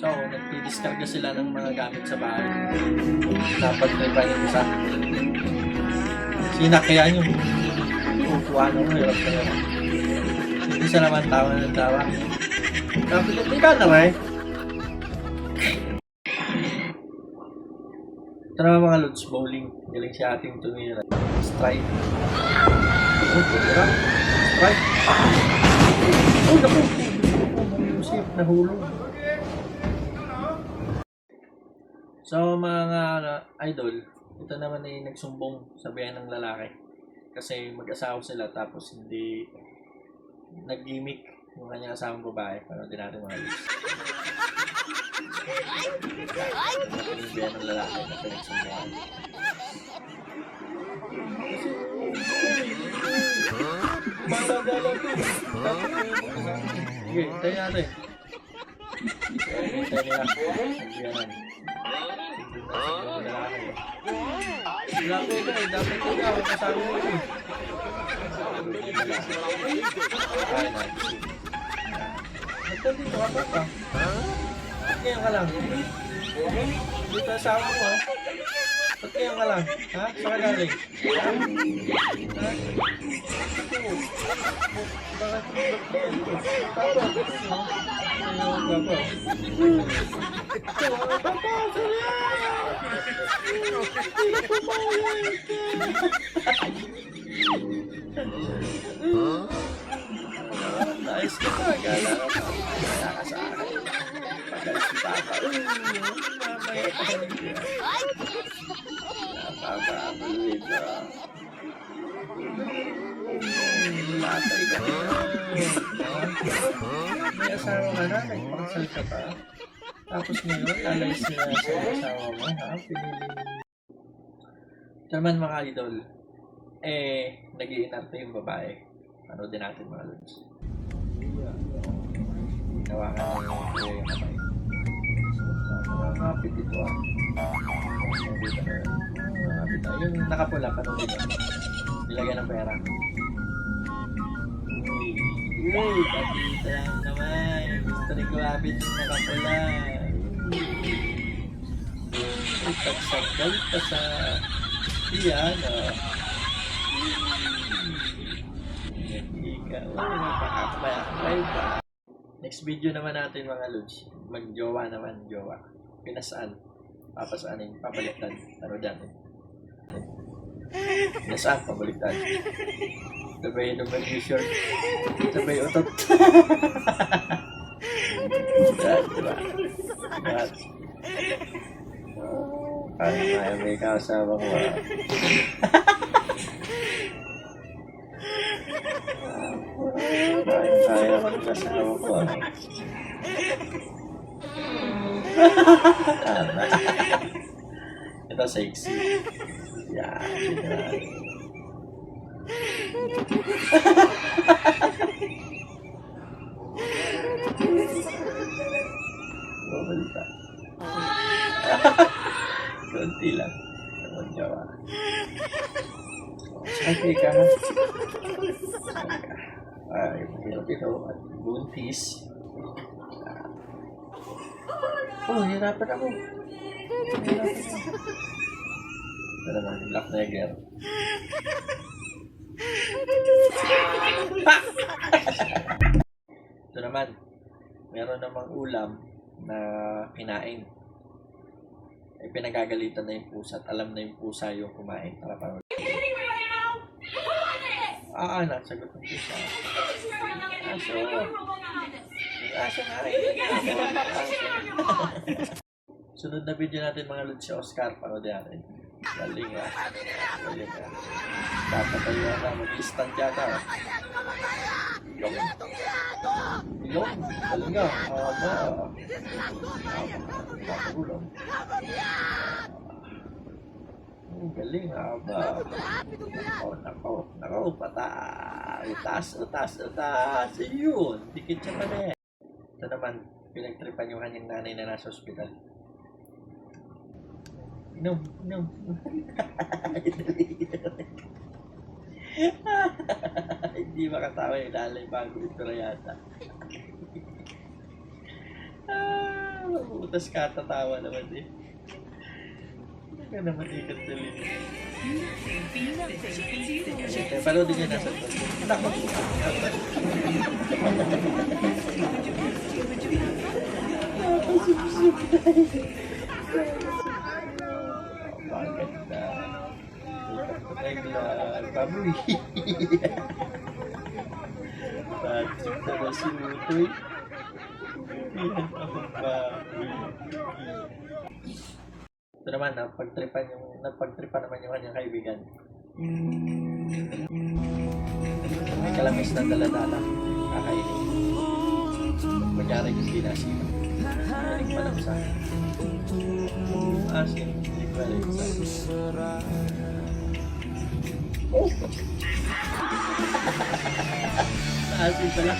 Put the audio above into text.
So, nagpidiskarga sila ng mga gamit sa bahay. Dapat may pa yung isa. Sinakyan yung upuan mo, hirap na yun. Hindi siya naman tawa ng tawa. Sabi ko, ikaw na ba eh? Ito naman mga lods, bowling. Galing si ating tumira. Strike. Oh, tumira. Strike. Oh, naku. Nahulog. So, mga idol, ito naman ay nagsumbong sa bayan ng lalaki. Kasi mag-asawa sila tapos hindi nag-gimmick yung kanyang asawang babae. Paano din natin mga. Ito yung bayan ng lalaki na pinagsumbungan. Gala-gala to. Sige, tayo natin. Lalaki ka eh, dapat dito ka pa? Ba't ngayon ka lang? Dito asawa mo ha? Ba't ngayon ka lang? Ha? Saan ka galing? Ha? Ha? Bakit? Nice ka pa, gala ka pa. Gala ka sa akin. Pagal si Papa. Mamaya ka Papa, believe ka. Na. May asawa ka na, nagpakasal ka pa. Tapos ngayon, lalayas na sa asawa naman mga idol, eh, nag-iinarte yung babae. Ano din natin mga lods. Nga ng yung kamay. Nakakapit ito ah. Dito na yun. Na. Yung nakapula, paano dito? Nilagyan ng pera. Uy, kapita lang naman. Gusto rin kumapit yung nakapula. Uy, tagsagal pa sa ah. Ikaw, napakapay pa. Next video naman natin mga lods. Mag-jowa naman, jowa. Pinasaan. Papasaanin, papaliktad. Ano dati? Pinasaan, pabaliktad. Sabay naman yung short. Sabay utot. Yan, diba? Oh, Kaya kaya may kasama ko ah. Kaya kaya ko kasama ko ah. Tama. Ito sexy. Yan. yan. Babalita. Kunti lang. Naman jawa. Sakay ka. Ay, mahirap ito. Buntis. Oh, hirapan ako. Hirapan ako. Naman, Black Neger. Ito naman, meron namang ulam na kinain. Ay pinagagalitan na yung pusa at alam na yung pusa yung kumain. Tara pa. Ah, anak, sagot ng pusa. Aso. Aso nga rin. Sunod na video natin mga lods si Oscar. Panood natin. Galing ah. Galing ah. Dapat na mag-instant yata. ah. Yung. Yung. Galing ah. Aba. Nakagulong. Ang galing ah. Aba. Nako, nako, nako. Patay. Utas, utas, utas. Ayun. Dikit siya pa rin. Ito naman, pinagtripan yung kanyang nanay na nasa ospital. Inom, inom. Hindi makatawa yung lalay bago ito na yata. Ah, mabutas ka, tatawa naman eh. Hindi ka naman ikat tuloy. Sige, panoodin niyo nasa to. Nako. Baboy. Patrick na si Utoy. Yan ako baboy. Ito naman, napagtripan yung, napagtripan naman yung kanyang kaibigan. May kalamis na daladala. Kakainin. Kunyari yung pinasipa. Galing pa lang sa akin. Asin, hindi sa Oh! Asin pala.